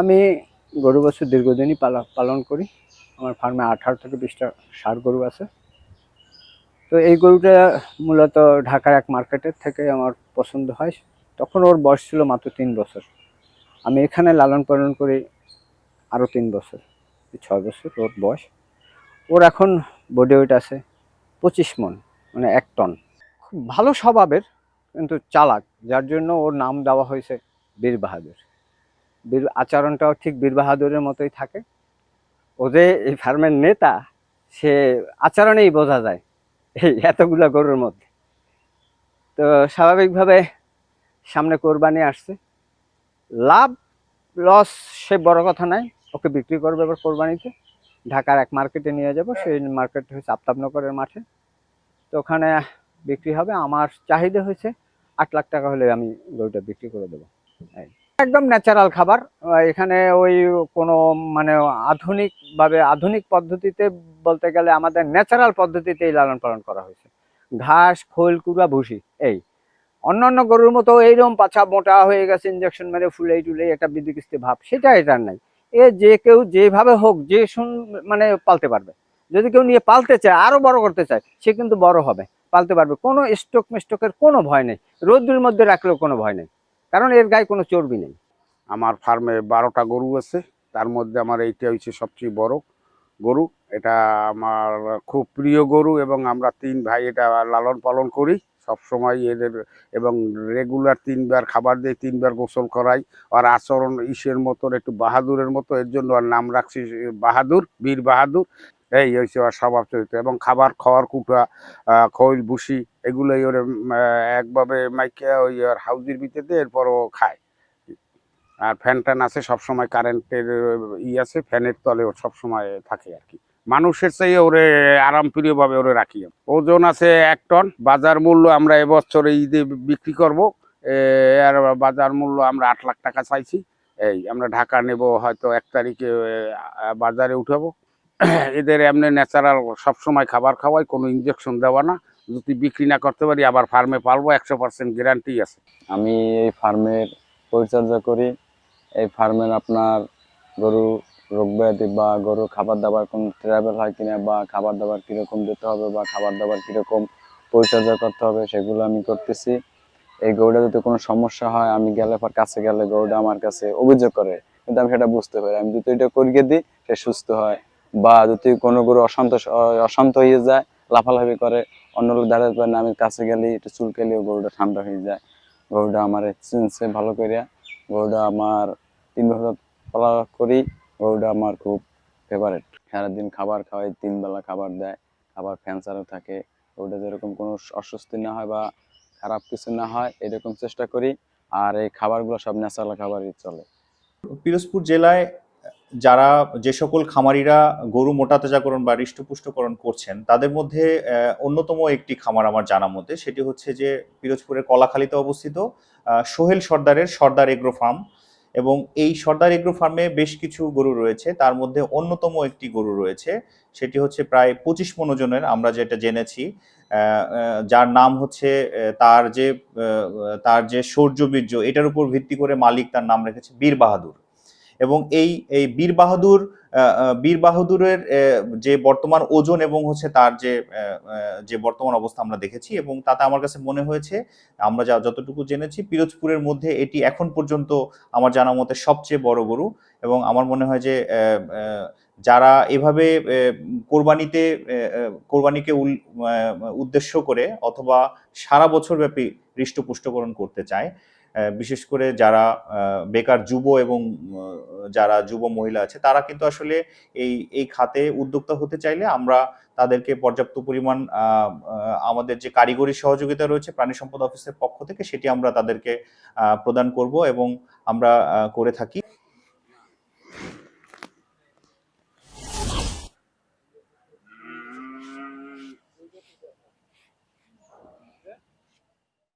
আমি গরু বাছুর দীর্ঘদিনই পালা, পালন করি। আমার ফার্মে আঠারো থেকে বিশটা ষাট গরু আছে। তো এই গরুটা মূলত ঢাকার এক মার্কেটের থেকে আমার পছন্দ হয়। তখন ওর বয়স ছিল মাত্র তিন বছর। আমি এখানে লালন পালন করি আরও তিন বছর, ছয় বছর ওর বয়স। ওর এখন বডি ওয়েট আছে পঁচিশ মন মানে এক টন খুব ভালো স্বভাবের, কিন্তু চালাক, যার জন্য ওর নাম দেওয়া হয়েছে বীর বাহাদুর বীর, আচরণটাও ঠিক বীর বাহাদুরের মতোই থাকে। ও যে এই ফার্মের নেতা, সে আচরণেই বোঝা যায় এই এতগুলো গরুর মধ্যে। তো স্বাভাবিকভাবে সামনে কোরবানি আসছে। লাভ, লস, সে বড় কথা নাই ওকে বিক্রি করবে এবার কোরবানিতে। ঢাকার এক মার্কেটে নিয়ে যাব, সেই মার্কেট হচ্ছে আফতাবনগরের মাঠে। তো ওখানে বিক্রি হবে। আমার চাহিদা হয়েছে আট লাখ টাকা হলে আমি গরুটা বিক্রি করে দেবো। এই। একদম ন্যাচারাল খাবার। এখানে ওই কোনো মানে আধুনিকভাবে আধুনিক পদ্ধতিতে বলতে গেলে আমাদের ন্যাচারাল পদ্ধতিতেই লালন পালন করা হয়েছে। ঘাস, খোল, কুড়া, ভুসি, এই। অন্যান্য গরুর মতো এইরকম পাছা মোটা হয়ে গেছে ইঞ্জেকশন মেরে ফুলে টুলে একটা বিদিকিস্তি ভাব সেটা এটার নাই। এ যে কেউ যেভাবে হোক, যে শুন মানে পালতে পারবে। যদি কেউ নিয়ে পালতে চায়, আরও বড় করতে চায়, সে কিন্তু বড় হবে, পালতে পারবে। কোনো স্টক মিস্টকের কোনো ভয় নেই। রোদ্রের মধ্যে রাখলেও কোনো ভয় নেই। কারণ এর গায়ে কোনো চর্বি নেই। আমার ফার্মে বারোটা গরু আছে, তার মধ্যে আমার এইটা হচ্ছে সবচেয়ে বড় গরু। এটা আমার খুব প্রিয় গরু এবং আমরা তিন ভাই এটা লালন পালন করি। সব সময় এদের এবং রেগুলার তিনবার খাবার দিই, তিনবার গোসল করাই। আর আচরণ, ইসের মতন, একটু বাহাদুরের মতো, এর জন্য আর নাম রাখছি বাহাদুর, বীর বাহাদুর। এই হয়েছে ওর স্বভাব চরিত্র এবং খাবার খাওয়ার কুটা খৈল, ভুসি এগুলোই ওর একভাবে মাইকে ওই ওর হাউজির ভিতরে এরপরও খায়। আর ফ্যান ট্যান আছে সবসময় কারেন্টের ই আছে, ফ্যানের তলে ও সবসময় থাকে আর কি। মানুষের চাইয়ে ওরে আরাম প্রিয়ভাবে ওরে রাখি ওজন আছে এক টন, বাজার মূল্য আমরা এবছর ঈদে বিক্রি করব আর বাজার মূল্য আমরা আট লাখ টাকা চাইছি। এই আমরা ঢাকা নেব হয়তো এক তারিখে বাজারে উঠাবো। এদের এমনি ন্যাচারাল সবসময় খাবার খাওয়াই, কোনো ইঞ্জেকশন দেওয়া না। যদি বিক্রি না করতে পারি, আবার ফার্মে পালবো, একশো পার্সেন্ট গ্যারান্টি আছে। আমি এই ফার্মের পরিচর্যা করি। এই ফার্মের আপনার গরু রোগ ব্যাধি বা গরু খাবার দাবার কোন ট্রাভেল হয় কিনা বা খাবার দাবার কীরকম দিতে হবে বা খাবার দাবার কীরকম পরিচর্যা করতে হবে, সেগুলো আমি করতেছি। এই গরুটা যদি কোনো সমস্যা হয়, আমি গেলে কাছে গেলে গরুটা আমার কাছে অভিযোগ করে। কিন্তু আমি সেটা বুঝতে পারি আমি যদি এটা করিয়ে দিই, সে সুস্থ হয়। বা যদি কোনো গরু অশান্ত অশান্ত হয়ে যায়, লাফালাফি করে, অন্য লোক দাঁড়াতে পারে না, আমি কাছে গেলে একটু চুলকালেও গরুটা ঠান্ডা হয়ে যায়। গরুটা আমার চিনছে ভালো করে গরুটা আমার তিন বছর পালা করি, গরুটা আমার খুব ফেভারেট সারাদিন খাবার খাওয়াই, তিন বেলা খাবার দেয় খাবার ফ্যান চালু থাকে। গরুটা যেরকম কোনো অস্বস্তি না হয় বা খারাপ কিছু না হয়, এরকম চেষ্টা করি। আর এই খাবারগুলো সব ন্যাচারাল খাবারই চলে। পিরোজপুর জেলায় যারা যে সকল খামারিরা গরু মোটাতাজাকরণ বা হৃষ্টপুষ্টকরণ করছেন, তাদের মধ্যে অন্যতম একটি খামার আমার জানা মতে সেটি হচ্ছে যে পিরোজপুরের কলাখালীতে অবস্থিত সোহেল সর্দারের সর্দার এগ্রো ফার্ম এবং এই সর্দার এগ্রো ফার্মে বেশ কিছু গরু রয়েছে। তার মধ্যে অন্যতম একটি গরু রয়েছে, সেটি হচ্ছে প্রায় পঁচিশ মন ওজনের আমরা যেটা জেনেছি যার নাম হচ্ছে তার যে তার যে শৌর্যবীর্য এটার উপর ভিত্তি করে মালিক তার নাম রেখেছে বীর বাহাদুর। এবং এই এই বীর বাহাদুর বীর বাহাদুরের যে বর্তমান ওজন এবং হচ্ছে তার যে যে বর্তমান অবস্থা আমরা দেখেছি এবং তাতে আমার কাছে মনে হয়েছে, আমরা যা, যতটুকু জেনেছি, পিরোজপুরের মধ্যে এটি এখন পর্যন্ত আমার জানা মতে সবচেয়ে বড় গরু এবং আমার মনে হয় যে যারা এভাবে কোরবানিতে কোরবানিকে উদ্দেশ্য করে অথবা সারা বছর ব্যাপী হৃষ্টপুষ্টকরণ করতে চায় বিশেষ করে যারা বেকার যুব এবং যারা যুব মহিলা আছে, তারা কিন্তু আসলে এই এই খাতে উদ্যোক্তা হতে চাইলে আমরা তাদেরকে পর্যাপ্ত পরিমাণ আমাদের যে কারিগরি সহযোগিতা রয়েছে প্রাণী সম্পদ অফিসের পক্ষ থেকে, সেটি আমরা তাদেরকে প্রদান করব এবং আমরা করে থাকি।